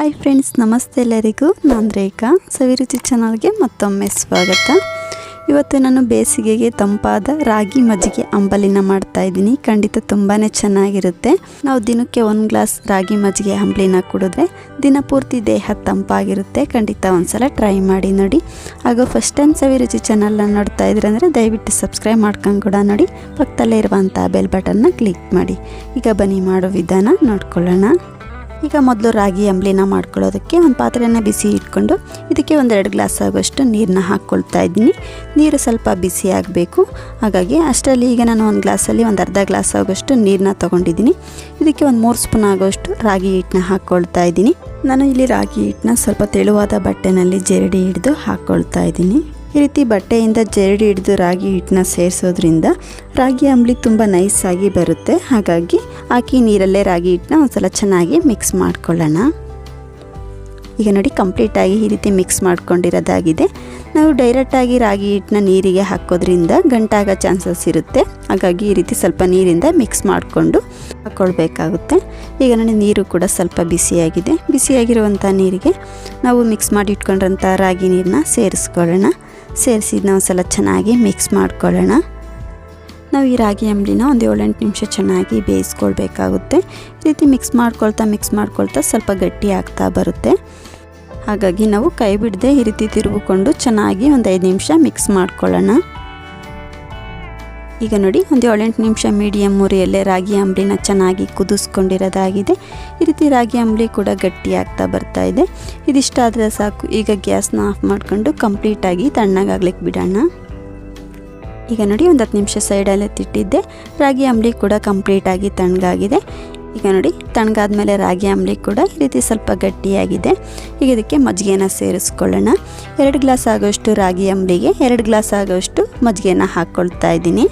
Hi friends ನಮಸ್ತೆ ಎಲ್ಲರಿಗೂ. ನಾನು ರೇಖಾ. ಸವಿರುಚಿ ಚಾನಲ್ಗೆ ಮತ್ತೊಮ್ಮೆ ಸ್ವಾಗತ. ಇವತ್ತು ನಾನು ಬೇಸಿಗೆಗೆ ತಂಪಾದ ರಾಗಿ ಮಜ್ಜಿಗೆ ಅಂಬಲಿನ ಮಾಡ್ತಾ ಇದ್ದೀನಿ. ಖಂಡಿತ ತುಂಬಾ ಚೆನ್ನಾಗಿರುತ್ತೆ. ನಾವು ದಿನಕ್ಕೆ ಒಂದು ಗ್ಲಾಸ್ ರಾಗಿ ಮಜ್ಜಿಗೆ ಅಂಬಲಿನ ಕುಡಿದ್ರೆ ದಿನಪೂರ್ತಿ ದೇಹ ತಂಪಾಗಿರುತ್ತೆ. ಖಂಡಿತ ಒಂದ್ಸಲ ಟ್ರೈ ಮಾಡಿ ನೋಡಿ. ಹಾಗೂ ಫಸ್ಟ್ ಟೈಮ್ ಸವಿರುಚಿ ಚಾನಲ್ನ ನೋಡ್ತಾ ಇದ್ರೆ ಅಂದರೆ ದಯವಿಟ್ಟು ಸಬ್ಸ್ಕ್ರೈಬ್ ಮಾಡ್ಕೊಂಡು ಕೂಡ ನೋಡಿ. ಪಕ್ಕದಲ್ಲೇ ಇರುವಂಥ ಬೆಲ್ ಬಟನ್ನ ಕ್ಲಿಕ್ ಮಾಡಿ. ಈಗ ಬನ್ನಿ ಮಾಡೋ ವಿಧಾನ ನೋಡ್ಕೊಳ್ಳೋಣ. ಈಗ ಮೊದಲು ರಾಗಿ ಅಂಬ್ಲಿನ ಮಾಡ್ಕೊಳ್ಳೋದಕ್ಕೆ ಒಂದು ಪಾತ್ರೆನ ಬಿಸಿ ಇಟ್ಕೊಂಡು ಇದಕ್ಕೆ ಒಂದೆರಡು ಗ್ಲಾಸ್ ಆಗೋಷ್ಟು ನೀರನ್ನ ಹಾಕ್ಕೊಳ್ತಾ ಇದ್ದೀನಿ. ನೀರು ಸ್ವಲ್ಪ ಬಿಸಿ ಆಗಬೇಕು. ಹಾಗಾಗಿ ಅಷ್ಟರಲ್ಲಿ ಈಗ ನಾನು ಒಂದು ಗ್ಲಾಸಲ್ಲಿ ಒಂದು ಅರ್ಧ ಗ್ಲಾಸ್ ಆಗೋಷ್ಟು ನೀರನ್ನ ತೊಗೊಂಡಿದ್ದೀನಿ. ಇದಕ್ಕೆ ಒಂದು ಮೂರು ಸ್ಪೂನ್ ಆಗೋಷ್ಟು ರಾಗಿ ಹಿಟ್ಟನ್ನ ಹಾಕ್ಕೊಳ್ತಾ ಇದ್ದೀನಿ. ನಾನು ಇಲ್ಲಿ ರಾಗಿ ಹಿಟ್ಟನ್ನ ಸ್ವಲ್ಪ ತೆಳುವಾದ ಬಟ್ಟೆನಲ್ಲಿ ಜರಡಿ ಹಿಡಿದು ಹಾಕ್ಕೊಳ್ತಾ ಇದ್ದೀನಿ. ಈ ರೀತಿ ಬಟ್ಟೆಯಿಂದ ಜರಡಿ ಹಿಡಿದು ರಾಗಿ ಹಿಟ್ಟನ್ನ ಸೇರಿಸೋದ್ರಿಂದ ರಾಗಿ ಅಂಬ್ಲಿ ತುಂಬ ನೈಸಾಗಿ ಬರುತ್ತೆ. ಹಾಗಾಗಿ ಹಾಕಿ ನೀರಲ್ಲೇ ರಾಗಿ ಹಿಟ್ಟನ್ನ ಒಂದ್ಸಲ ಚೆನ್ನಾಗಿ ಮಿಕ್ಸ್ ಮಾಡ್ಕೊಳ್ಳೋಣ. ಈಗ ನೋಡಿ ಕಂಪ್ಲೀಟಾಗಿ ಈ ರೀತಿ ಮಿಕ್ಸ್ ಮಾಡ್ಕೊಂಡಿರೋದಾಗಿದೆ. ನಾವು ಡೈರೆಕ್ಟಾಗಿ ರಾಗಿ ಹಿಟ್ಟನ್ನ ನೀರಿಗೆ ಹಾಕೋದ್ರಿಂದ ಗಂಟಾಗೋ ಚಾನ್ಸಸ್ ಇರುತ್ತೆ. ಹಾಗಾಗಿ ಈ ರೀತಿ ಸ್ವಲ್ಪ ನೀರಿಂದ ಮಿಕ್ಸ್ ಮಾಡಿಕೊಂಡು ಹಾಕ್ಕೊಳ್ಬೇಕಾಗುತ್ತೆ ಈಗ ನೋಡಿ ನೀರು ಕೂಡ ಸ್ವಲ್ಪ ಬಿಸಿಯಾಗಿದೆ. ಬಿಸಿಯಾಗಿರುವಂಥ ನೀರಿಗೆ ನಾವು ಮಿಕ್ಸ್ ಮಾಡಿ ಇಟ್ಕೊಂಡಿರೋಂಥ ರಾಗಿ ನೀರನ್ನ ಸೇರಿಸ್ಕೊಳ್ಳೋಣ. ಸೇರಿಸಿ ನಾವು ಸಲ ಚೆನ್ನಾಗಿ ಮಿಕ್ಸ್ ಮಾಡ್ಕೊಳ್ಳೋಣ. ನಾವು ಈ ರಾಗಿ ಅಂಬಲಿನ ಒಂದು ಏಳೆಂಟು ನಿಮಿಷ ಚೆನ್ನಾಗಿ ಬೇಯಿಸ್ಕೊಳ್ಬೇಕಾಗುತ್ತೆ. ಈ ರೀತಿ ಮಿಕ್ಸ್ ಮಾಡ್ಕೊಳ್ತಾ ಮಿಕ್ಸ್ ಮಾಡ್ಕೊಳ್ತಾ ಸ್ವಲ್ಪ ಗಟ್ಟಿ ಆಗ್ತಾ ಬರುತ್ತೆ. ಹಾಗಾಗಿ ನಾವು ಕೈ ಬಿಡದೆ ಈ ರೀತಿ ತಿರುಗಿಕೊಂಡು ಚೆನ್ನಾಗಿ ಒಂದು ಐದು ನಿಮಿಷ ಮಿಕ್ಸ್ ಮಾಡ್ಕೊಳ್ಳೋಣ. ಈಗ ನೋಡಿ, ಒಂದು ಏಳೆಂಟು ನಿಮಿಷ ಮೀಡಿಯಮ್ ಮುರಿಯಲ್ಲೇ ರಾಗಿ ಅಂಬಲಿನ ಚೆನ್ನಾಗಿ ಕುದಿಸ್ಕೊಂಡಿರೋದಾಗಿದೆ. ಈ ರೀತಿ ರಾಗಿ ಅಂಬಲಿ ಕೂಡ ಗಟ್ಟಿ ಆಗ್ತಾ ಬರ್ತಾ ಇದೆ. ಇದಿಷ್ಟಾದರೆ ಸಾಕು. ಈಗ ಗ್ಯಾಸ್ನ ಆಫ್ ಮಾಡಿಕೊಂಡು ಕಂಪ್ಲೀಟಾಗಿ ತಣ್ಣಗಾಗ್ಲಿಕ್ಕೆ ಬಿಡೋಣ. ಈಗ ನೋಡಿ ಒಂದು ಹತ್ತು ನಿಮಿಷ ಸೈಡಲ್ಲಿ ತಿಟ್ಟಿದ್ದೆ ರಾಗಿ ಅಂಬಲಿ ಕೂಡ ಕಂಪ್ಲೀಟಾಗಿ ತಣ್ಣಗಾಗಿದೆ. ಈಗ ನೋಡಿ ತಣ್ಣಗಾದ್ಮೇಲೆ ರಾಗಿ ಅಂಬಲಿ ಕೂಡ ಈ ರೀತಿ ಸ್ವಲ್ಪ ಗಟ್ಟಿಯಾಗಿದೆ. ಈಗ ಇದಕ್ಕೆ ಮಜ್ಜಿಗೆನ ಸೇರಿಸ್ಕೊಳ್ಳೋಣ. ಎರಡು ಗ್ಲಾಸ್ ಆಗೋಷ್ಟು ರಾಗಿ ಅಂಬಲಿಗೆ, ಎರಡು ಗ್ಲಾಸ್ ಆಗೋಷ್ಟು ಮಜ್ಜಿಗೆನ ಹಾಕ್ಕೊಳ್ತಾ ಇದ್ದೀನಿ.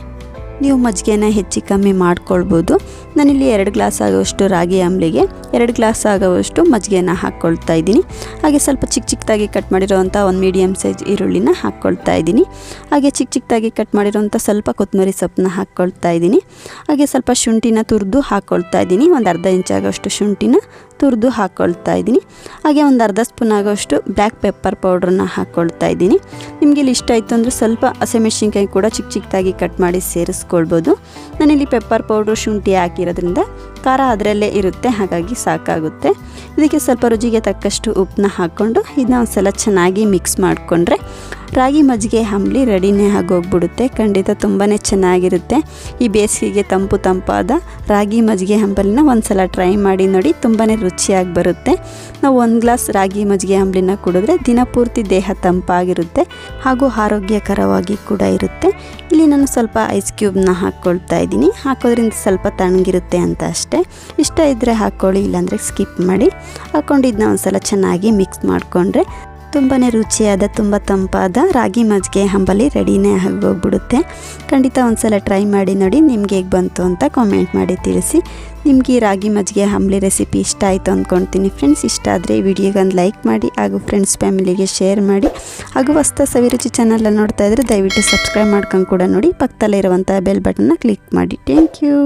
ನೀವು ಮಜ್ಜಿಗೆನ ಹೆಚ್ಚು ಕಮ್ಮಿ ಮಾಡ್ಕೊಳ್ಬೋದು. ನಾನಿಲ್ಲಿ ಎರಡು ಗ್ಲಾಸ್ ಆಗೋಷ್ಟು ರಾಗಿ ಅಂಬ್ಲಿಗೆ ಎರಡು ಗ್ಲಾಸ್ ಆಗೋವಷ್ಟು ಮಜ್ಜಿಗೆನ ಹಾಕ್ಕೊಳ್ತಾ ಇದ್ದೀನಿ. ಹಾಗೆ ಸ್ವಲ್ಪ ಚಿಕ್ಕ ಚಿಕ್ಕದಾಗಿ ಕಟ್ ಮಾಡಿರೋವಂಥ ಒಂದು ಮೀಡಿಯಮ್ ಸೈಜ್ ಈರುಳ್ಳಿನ ಹಾಕ್ಕೊಳ್ತಾ ಇದ್ದೀನಿ. ಹಾಗೆ ಚಿಕ್ಕ ಚಿಕ್ಕದಾಗಿ ಕಟ್ ಮಾಡಿರೋವಂಥ ಸ್ವಲ್ಪ ಕೊತ್ತಂಬರಿ ಸೊಪ್ಪನ್ನ ಹಾಕ್ಕೊಳ್ತಾ ಇದ್ದೀನಿ. ಹಾಗೆ ಸ್ವಲ್ಪ ಶುಂಠಿನ ತುರಿದು ಹಾಕ್ಕೊಳ್ತಾ ಇದ್ದೀನಿ. ಒಂದು ಅರ್ಧ ಇಂಚ್ ಆಗೋಷ್ಟು ಶುಂಠಿನ ತುರಿದು ಹಾಕ್ಕೊಳ್ತಾ ಇದ್ದೀನಿ. ಹಾಗೆ ಒಂದು ಅರ್ಧ ಸ್ಪೂನ್ ಆಗೋಷ್ಟು ಬ್ಲ್ಯಾಕ್ ಪೆಪ್ಪರ್ ಪೌಡ್ರನ್ನ ಹಾಕ್ಕೊಳ್ತಾ ಇದ್ದೀನಿ. ನಿಮಗೆ ಇಲ್ಲಿ ಇಷ್ಟ ಆಯಿತು ಅಂದರೆ ಸ್ವಲ್ಪ ಹಸಿಮೆಣ್ಸಿನ್ಕಾಯಿ ಕೂಡ ಚಿಕ್ಕ ಚಿಕ್ಕದಾಗಿ ಕಟ್ ಮಾಡಿ ಸೇರಿಸ್ಕೊಳ್ಬೋದು. ನಾನಿಲ್ಲಿ ಪೆಪ್ಪರ್ ಪೌಡ್ರು ಶುಂಠಿ ಹಾಕಿರೋದ್ರಿಂದ ಖಾರ ಅದರಲ್ಲೇ ಇರುತ್ತೆ, ಹಾಗಾಗಿ ಸಾಕಾಗುತ್ತೆ. ಇದಕ್ಕೆ ಸ್ವಲ್ಪ ರುಚಿಗೆ ತಕ್ಕಷ್ಟು ಉಪ್ಪನ್ನ ಹಾಕ್ಕೊಂಡು ಇದನ್ನ ಒಂದು ಸಲ ಚೆನ್ನಾಗಿ ಮಿಕ್ಸ್ ಮಾಡಿಕೊಂಡ್ರೆ ರಾಗಿ ಮಜ್ಜಿಗೆ ಅಂಬ್ಲಿ ರೆಡಿನೇ ಆಗೋಗ್ಬಿಡುತ್ತೆ. ಖಂಡಿತ ತುಂಬಾ ಚೆನ್ನಾಗಿರುತ್ತೆ. ಈ ಬೇಸಿಗೆಗೆ ತಂಪು ತಂಪಾದ ರಾಗಿ ಮಜ್ಜಿಗೆ ಅಂಬಲಿನ ಒಂದು ಸಲ ಟ್ರೈ ಮಾಡಿ ನೋಡಿ ತುಂಬಾ ರುಚಿಯಾಗಿ ಬರುತ್ತೆ. ನಾವು ಒಂದು ಗ್ಲಾಸ್ ರಾಗಿ ಮಜ್ಜಿಗೆ ಅಂಬ್ಲಿನ ಕುಡಿದ್ರೆ ದಿನಪೂರ್ತಿ ದೇಹ ತಂಪಾಗಿರುತ್ತೆ ಹಾಗೂ ಆರೋಗ್ಯಕರವಾಗಿ ಕೂಡ ಇರುತ್ತೆ. ಇಲ್ಲಿ ನಾನು ಸ್ವಲ್ಪ ಐಸ್ ಕ್ಯೂಬ್ನ ಹಾಕ್ಕೊಳ್ತಾ ಇದ್ದೀನಿ. ಹಾಕೋದ್ರಿಂದ ಸ್ವಲ್ಪ ತಣ್ಣಗಿರುತ್ತೆ ಅಂತ ಅಷ್ಟೇ. ಇಷ್ಟ ಇದ್ದರೆ ಹಾಕ್ಕೊಳ್ಳಿ ಇಲ್ಲಾಂದರೆ ಸ್ಕಿಪ್ ಮಾಡಿ. ಹಾಕ್ಕೊಂಡು ಇದನ್ನ ಒಂದು ಸಲ ಚೆನ್ನಾಗಿ ಮಿಕ್ಸ್ ಮಾಡಿಕೊಂಡ್ರೆ ತುಂಬಾ ರುಚಿಯಾದ, ತುಂಬ ತಂಪಾದ ರಾಗಿ ಮಜ್ಜಿಗೆ ಹಂಬಲಿ ರೆಡಿನೇ ಆಗೋಗ್ಬಿಡುತ್ತೆ. ಖಂಡಿತ ಒಂದ್ಸಲ ಟ್ರೈ ಮಾಡಿ ನೋಡಿ ನಿಮ್ಗೆ ಹೇಗೆ ಬಂತು ಅಂತ ಕಾಮೆಂಟ್ ಮಾಡಿ ತಿಳಿಸಿ. ನಿಮಗೆ ಈ ರಾಗಿ ಮಜ್ಜಿಗೆ ಹಂಬಲಿ ರೆಸಿಪಿ ಇಷ್ಟ ಆಯಿತು ಅಂದ್ಕೊಳ್ತೀನಿ ಫ್ರೆಂಡ್ಸ್ ಇಷ್ಟ ಆದರೆ ವಿಡಿಯೋಗೊಂದು ಲೈಕ್ ಮಾಡಿ ಹಾಗೂ ಫ್ರೆಂಡ್ಸ್ ಫ್ಯಾಮಿಲಿಗೆ ಶೇರ್ ಮಾಡಿ. ಹಾಗೂ ಹೊಸ್ತ ಸವಿರುಚಿ ಚಾನಲ್ ನೋಡ್ತಾ ಇದ್ದರೆ ದಯವಿಟ್ಟು ಸಬ್ಸ್ಕ್ರೈಬ್ ಮಾಡ್ಕೊಂಡು ಕೂಡ ನೋಡಿ. ಪಕ್ಕದಲ್ಲಿರುವಂಥ ಬೆಲ್ ಬಟನ್ನ ಕ್ಲಿಕ್ ಮಾಡಿ. Thank you